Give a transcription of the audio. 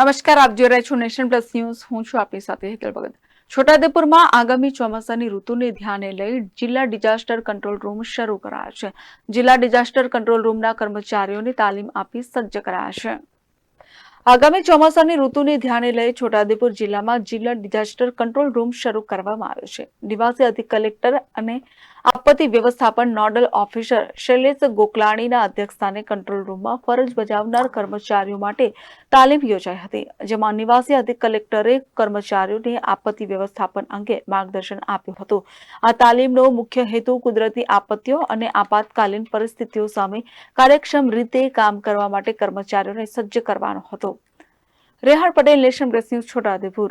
નમસ્કાર, આપ જોઈ રહ્યા છો નેશન પ્લસ ન્યૂઝ. હું છું આપની સાથે હેતલ ભગત. છોટાઉદેપુરમાં આગામી ચોમાસાની ઋતુને ધ્યાને લઈ જિલ્લા ડિઝાસ્ટર કંટ્રોલ રૂમ શરૂ કરાયા છે. જિલ્લા ડિઝાસ્ટર કંટ્રોલ રૂમના કર્મચારીઓને તાલીમ આપી સજ્જ કરાયા છે. આગામી ચોમાસાની ઋતુને ધ્યાને લઈ છોટાઉદેપુર જિલ્લામાં જિલ્લા ડિઝાસ્ટર કંટ્રોલ રૂમ શરૂ કરવામાં આવ્યો છે. નિવાસી અધિક કલેક્ટર અને આપત્તિ વ્યવસ્થાપન નોડલ ઓફિસર શૈલેષ ગોકલાણીના અધ્યક્ષસ્થાને કંટ્રોલ રૂમમાં ફરજ બજાવનાર કર્મચારીઓ માટે તાલીમ યોજાઈ હતી, જેમાં નિવાસી અધિક કલેક્ટરે કર્મચારીઓને આપત્તિ વ્યવસ્થાપન અંગે માર્ગદર્શન આપ્યું હતું. આ તાલીમનો મુખ્ય હેતુ કુદરતી આપત્તિઓ અને આપાતકાલીન પરિસ્થિતિઓ સામે કાર્યક્ષમ રીતે કામ કરવા માટે કર્મચારીઓને સજ્જ કરવાનો હતો. Rehan Patel Nation Press News Chhotaudepur